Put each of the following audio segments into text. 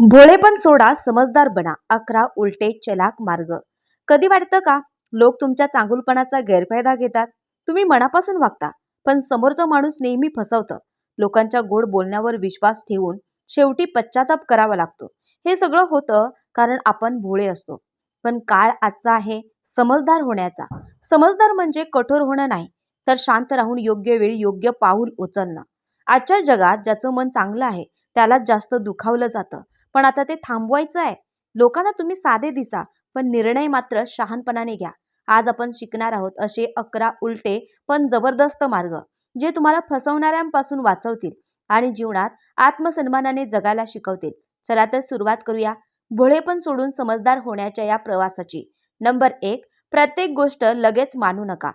भोळेपण सोडा समजदार बना. अकरा उलटे चलाक मार्ग. कधी वाटतं का? लोक तुमच्या चांगुलपणाचा गैरफायदा घेतात. तुम्ही मनापासून वागता पण समोरचा माणूस नेहमी फसवतं. लोकांच्या गोड बोलण्यावर विश्वास ठेवून शेवटी पश्चाताप करावा लागतो. हे सगळं होतं कारण आपण भोळे असतो. पण काळ आजचा आहे समजदार होण्याचा. समजदार म्हणजे कठोर होणं नाही तर शांत राहून योग्य वेळी योग्य पाऊल उचलणं. आजच्या जगात ज्याचं मन चांगलं आहे त्याला जास्त दुखावलं जातं. पण आता ते थांबवायचं आहे. लोकांना तुम्ही साधे दिसा पण निर्णय मात्र शहाणपणाने घ्या. आज आपण शिकणार आहोत असे अकरा उलटे पण जबरदस्त मार्ग जे तुम्हाला फसवणाऱ्यांपासून वाचवतील आणि जीवनात आत्मसन्मानाने जगायला शिकवतील. चला तर सुरुवात करूया. भोळेपण सोडून समजदार होण्याच्या या प्रवासाची. नंबर एक प्रत्येक गोष्ट लगेच मानू नका.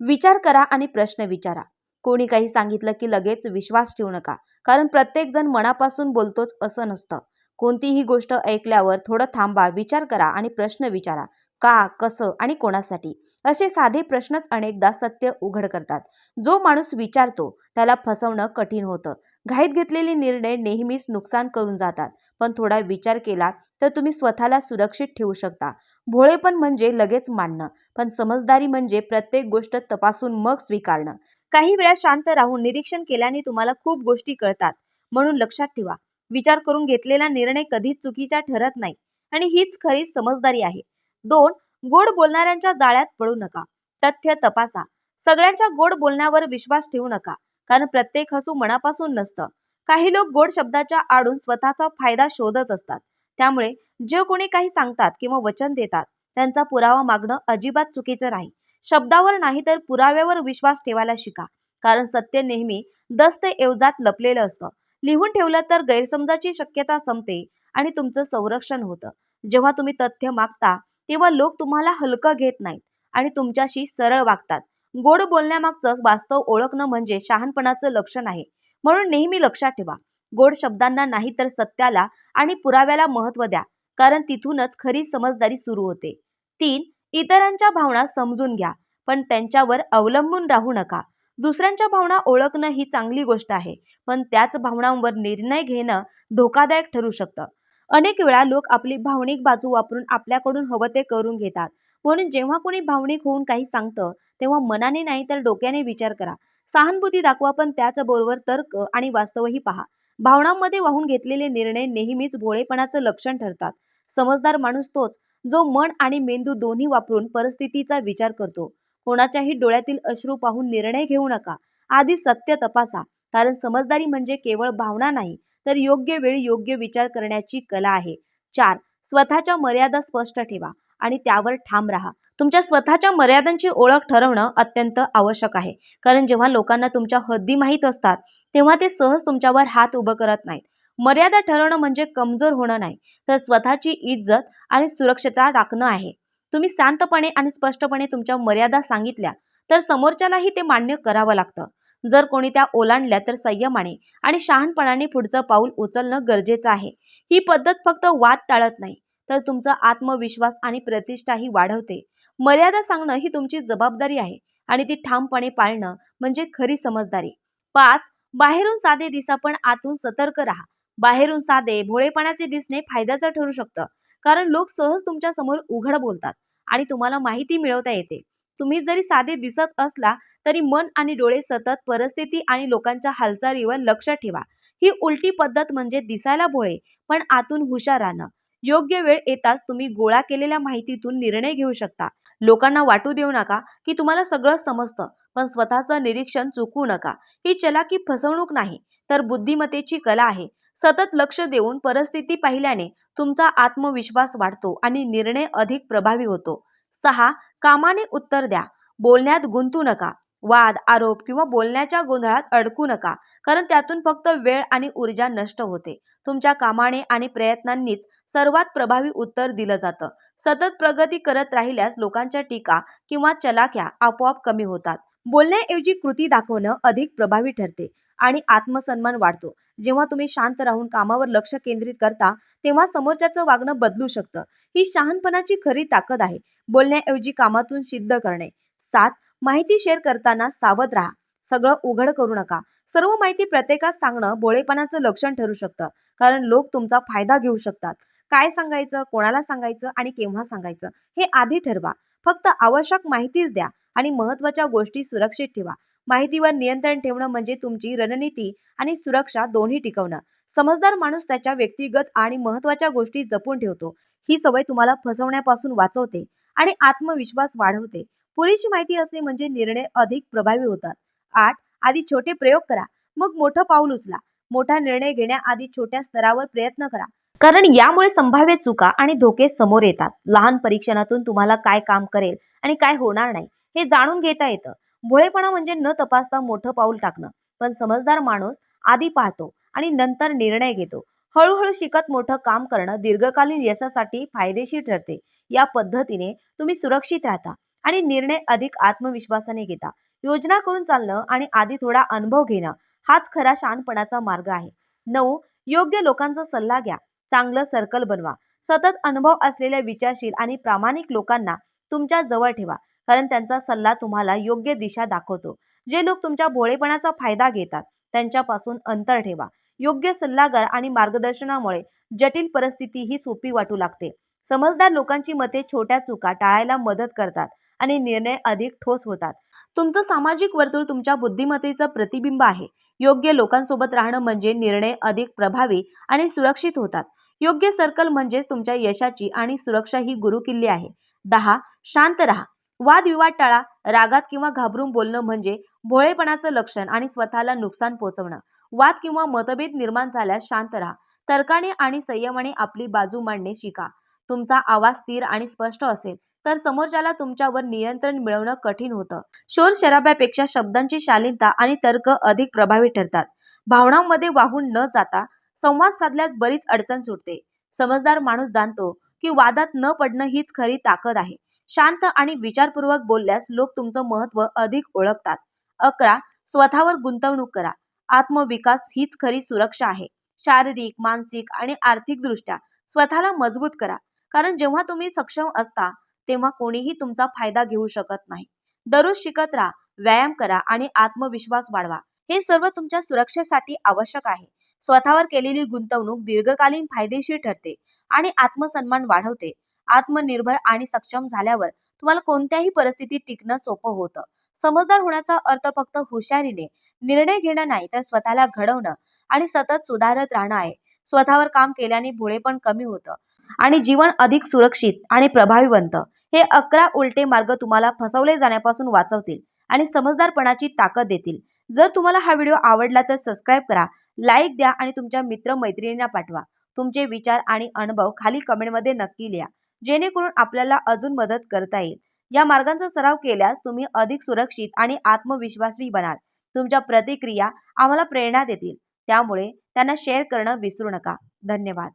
विचार करा आणि प्रश्न विचारा. कोणी काही सांगितलं की लगेच विश्वास ठेवू नका कारण प्रत्येक जण मनापासून बोलतोच असं नसतं. कोणतीही गोष्ट ऐकल्यावर थोडं थांबा विचार करा आणि प्रश्न विचारा. का कसं आणि कोणासाठी? असे साधे प्रश्नच अनेकदा सत्य उघड करतात. जो माणूस विचारतो त्याला फसवणं कठीण होतं. घाईत घेतलेले निर्णय नेहमीच नुकसान करून जातात. पण थोडा विचार केला तर तुम्ही स्वतःला सुरक्षित ठेवू शकता. भोळेपण म्हणजे लगेच मांडणं. पण समजदारी म्हणजे प्रत्येक गोष्ट तपासून मग स्वीकारणं. काही वेळा शांत राहून निरीक्षण केल्याने तुम्हाला खूप गोष्टी कळतात. म्हणून लक्षात ठेवा. विचार करून घेतलेला निर्णय कधीच चुकीचा ठरत नाही आणि हीच खरी समजदारी आहे. दोन गोड बोलणाऱ्यांच्या जाळ्यात पडू नका. तथ्य तपासा. सगळ्यांच्या गोड बोलण्यावर विश्वास ठेवू नका कारण प्रत्येक हसू मनापासून नसतं. काही लोक गोड शब्दाच्या आडून स्वतःचा फायदा शोधत असतात. त्यामुळे जे कोणी काही सांगतात किंवा वचन देतात त्यांचा पुरावा मागणं अजिबात चुकीचं नाही. शब्दावर नाही तर पुराव्यावर विश्वास ठेवायला शिका कारण सत्य नेहमी दस्त एवजात लपलेलं असतं. लिहून ठेवलं तर गैरसमजाची शक्यता संपते आणि तुमचं संरक्षण होतं. जेव्हा तुम्ही तथ्य मागता तेव्हा लोक तुम्हाला हलकं घेत नाहीत आणि तुमच्याशी सरळ वागतात. गोड बोलण्यामागचं वास्तव ओळखणं म्हणजे शहाणपणाचं लक्षण आहे. म्हणून नेहमी लक्षात ठेवा. गोड शब्दांना नाही तर सत्याला आणि पुराव्याला महत्त्व द्या कारण तिथूनच खरी समजदारी सुरू होते. तीन इतरांच्या भावना समजून घ्या पण त्यांच्यावर अवलंबून राहू नका. दुसऱ्यांच्या भावना ओळखणं ही चांगली गोष्ट आहे पण त्याच भावनांवर निर्णय घेणं धोकादायक ठरू शकतं. अनेक वेळा लोक आपली भावनिक बाजू वापरून आपल्याकडून हवं ते करून घेतात. म्हणून जेव्हा कोणी भावनिक होऊन काही सांगतं तेव्हा मनाने नाही तर डोक्याने विचार करा. सहानुभूती दाखवा पण त्याचबरोबर तर्क आणि वास्तवही पहा. भावनांमध्ये वाहून घेतलेले निर्णय नेहमीच भोळेपणाचं लक्षण ठरतात. समजदार माणूस तोच जो मन आणि मेंदू दोन्ही वापरून परिस्थितीचा विचार करतो. कोणाच्याही डोळ्यातील अश्रू पाहून निर्णय घेऊ नका. आधी सत्य तपासा. कारण समजदारी म्हणजे केवळ भावना नाही तर योग्य वेळी योग्य विचार करण्याची कला आहे. चार स्वतःच्या मर्यादा स्पष्ट ठेवा आणि त्यावर ठाम राहा. तुमच्या स्वतःच्या मर्यादांची ओळख ठरवणं अत्यंत आवश्यक आहे. कारण जेव्हा लोकांना तुमच्या हद्दी माहीत असतात तेव्हा ते सहज तुमच्यावर हात उभं करत नाहीत. मर्यादा ठरवणं म्हणजे कमजोर होणं नाही तर स्वतःची इज्जत आणि सुरक्षता राखणं आहे. तुम्ही शांतपणे आणि स्पष्टपणे तुमच्या मर्यादा सांगितल्या तर समोरच्यालाही ते मान्य करावं लागतं. जर कोणी त्या ओलांडल्या तर संयमाने आणि शहाणपणाने पुढचं पाऊल उचलणं गरजेचं आहे. ही पद्धत फक्त वाद टाळत नाही तर तुमचा आत्मविश्वास आणि प्रतिष्ठाही वाढवते. मर्यादा सांगणं ही तुमची जबाबदारी आहे आणि ती ठामपणे पाळणं म्हणजे खरी समजदारी. पाच बाहेरून साधे दिसा पण आतून सतर्क राहा. बाहेरून साधे भोळेपणाचे दिसणे फायद्याचं ठरू शकतं कारण लोक सहज तुमच्यासमोर उघड बोलतात. आणि तुम्हाला माहिती मिळवता येते. तुम्ही जरी साधे दिसत असला तरी मन आणि डोळे सतत परिस्थिती आणि लोकांच्या हालचालीवर लक्ष ठेवा. ही उलटी पद्धत म्हणजे दिसायला भोळे पण आतून हुशार राहणं. योग्य वेळ येताच तुम्ही गोळा केलेल्या माहितीतून निर्णय घेऊ शकता. लोकांना वाटू देऊ नका की तुम्हाला सगळं समजतं पण स्वतःचं निरीक्षण चुकवू नका. ही चलाकी फसवणूक नाही तर बुद्धिमत्तेची कला आहे. सतत लक्ष देऊन परिस्थिती पाहिल्याने तुमचा आत्मविश्वास वाढतो आणि निर्णय अधिक प्रभावी होतो. सहा कामाने उत्तर द्या. बोलण्यात गुंतू नका. वाद आरोप किंवा बोलण्याच्या गोंधळात अडकू नका कारण त्यातून फक्त वेळ आणि ऊर्जा नष्ट होते. तुमच्या कामाने आणि प्रयत्नांनीच सर्वात प्रभावी उत्तर दिलं जातं. सतत प्रगती करत राहिल्यास लोकांच्या टीका किंवा चलाख्या आपोआप कमी होतात. बोलण्याऐवजी कृती दाखवणं अधिक प्रभावी ठरते. आणि आत्मसन्मान वाढतो. जेव्हा तुम्ही शांत राहून कामावर लक्ष केंद्रित करता तेव्हा समोरच्याचं वागणं बदलू शकतं. ही शहाणपणाची खरी ताकद आहे. बोलण्याऐवजी कामातून सिद्ध करणे. सात माहिती शेअर करताना सावध राहा. सगळं उघड करू नका. सर्व माहिती प्रत्येकास सांगणं बोळेपणाचं लक्षण ठरू शकतं. कारण लोक तुमचा फायदा घेऊ शकतात. काय सांगायचं कोणाला सांगायचं आणि केव्हा सांगायचं हे आधी ठरवा. फक्त आवश्यक माहितीच द्या आणि महत्त्वाच्या गोष्टी सुरक्षित ठेवा. माहितीवर नियंत्रण ठेवणं म्हणजे तुमची रणनीती आणि सुरक्षा दोन्ही टिकवणं. समजदार माणूस त्याच्या व्यक्तिगत आणि महत्त्वाच्या गोष्टी जपून ठेवतो. ही सवय तुम्हाला फसवण्यापासून वाचवते आणि आत्मविश्वास वाढवते. पुरेशी माहिती असणे म्हणजे निर्णय अधिक प्रभावी होतात. आठ आधी छोटे प्रयोग करा. मग मोठं पाऊल उचला. मोठा निर्णय घेण्याआधी छोट्या स्तरावर प्रयत्न करा. कारण यामुळे संभाव्य चुका आणि धोके समोर येतात. लहान परीक्षणातून तुम्हाला काय काम करेल आणि काय होणार नाही हे जाणून घेता येतं. भोळेपणा म्हणजे न तपासता मोठं पाऊल टाकणं. पण समजदार माणूस आधी पाहतो आणि नंतर निर्णय घेतो. हळूहळू शिकत मोठं काम करणं दीर्घकालीन यशासाठी फायदेशीर ठरते. या पद्धतीने तुम्ही सुरक्षित राहता आणि निर्णय अधिक आत्मविश्वासाने घेता. योजना करून चालणं आणि आधी थोडा अनुभव घेणं हाच खरा शानपणाचा मार्ग आहे. नऊ योग्य लोकांचा सल्ला घ्या. चांगलं सर्कल बनवा. सतत अनुभव असलेल्या विचारशील आणि प्रामाणिक लोकांना तुमच्या जवळ ठेवा. कारण त्यांचा सल्ला तुम्हाला योग्य दिशा दाखवतो. जे लोक तुमच्या भोळेपणाचा फायदा घेतात त्यांच्यापासून अंतर ठेवा. योग्य सल्लागार आणि मार्गदर्शनामुळे जटिल परिस्थिती ही सोपी वाटू लागते. समजदार लोकांची मते छोट्या चुका टाळायला मदत करतात आणि निर्णय अधिक ठोस होतात. तुमचं सामाजिक वर्तुळ तुमच्या बुद्धिमत्तेचं प्रतिबिंब आहे. योग्य लोकांसोबत राहणं म्हणजे निर्णय अधिक प्रभावी आणि सुरक्षित होतात. योग्य सर्कल म्हणजेच तुमच्या यशाची आणि सुरक्षा ही गुरुकिल्ली आहे. दहा शांत राहा. वादविवाद टाळा रागात किंवा घाबरून बोलणं म्हणजे भोळेपणाचं लक्षण आणि स्वतःला नुकसान पोहोचवणं वाद किंवा मतभेद निर्माण झाल्यास शांत राहा. तर्काने आणि संयमाने आपली बाजू मांडणे शिका. तुमचा आवाज स्थिर आणि स्पष्ट असेल तर समोरच्याला तुमच्यावर नियंत्रण मिळवणं कठीण होतं. शोर शराब्यापेक्षा शब्दांची शालीनता आणि तर्क अधिक प्रभावी ठरतात. भावनांमध्ये वाहून न जाता संवाद साधल्यास बरीच अडचण सुटते. समजदार माणूस जाणतो की वादात न पडणं हीच खरी ताकद आहे. शांत आणि विचारपूर्वक बोलल्यास लोक तुमचं महत्त्व अधिक ओळखतात. अकरा स्वतःवर गुंतवणूक करा. आत्मविकास हीच खरी सुरक्षा आहे. शारीरिक मानसिक आणि आर्थिकदृष्ट्या स्वतःला मजबूत करा. कारण जेव्हा तुम्ही सक्षम असता तेव्हा कोणीही तुमचा फायदा घेऊ शकत नाही. दररोज शिकत राहा व्यायाम करा आणि आत्मविश्वास वाढवा. हे सर्व तुमच्या सुरक्षेसाठी आवश्यक आहे. स्वतःवर केलेली गुंतवणूक दीर्घकालीन फायदेशीर ठरते आणि आत्मसन्मान वाढवते. आत्मनिर्भर आणि सक्षम झाल्यावर तुम्हाला कोणत्याही परिस्थितीत टिकणं सोपं होतं. समजदार होण्याचा अर्थ फक्त हुशारीने निर्णय घेणं नाही तर स्वतःला घडवणं आणि सतत सुधारत राहणं आहे. स्वतःवर काम केल्याने भोळेपण कमी होतं आणि जीवन अधिक सुरक्षित आणि प्रभावी बनतं. हे अकरा उलटे मार्ग तुम्हाला फसवले जाण्यापासून वाचवतील आणि समजदारपणाची ताकद देतील. जर तुम्हाला हा व्हिडिओ आवडला तर सबस्क्राईब करा लाईक द्या आणि तुमच्या मित्र मैत्रिणींना पाठवा. तुमचे विचार आणि अनुभव खाली कमेंटमध्ये नक्की लिहा. जेणेकरून आपल्याला अजून मदत करता येईल. या मार्गांचा सराव केल्यास तुम्ही अधिक सुरक्षित आणि आत्मविश्वासी बनाल. तुमच्या प्रतिक्रिया आम्हाला प्रेरणा देतील. त्यामुळे त्यांना शेअर करणं विसरू नका. धन्यवाद.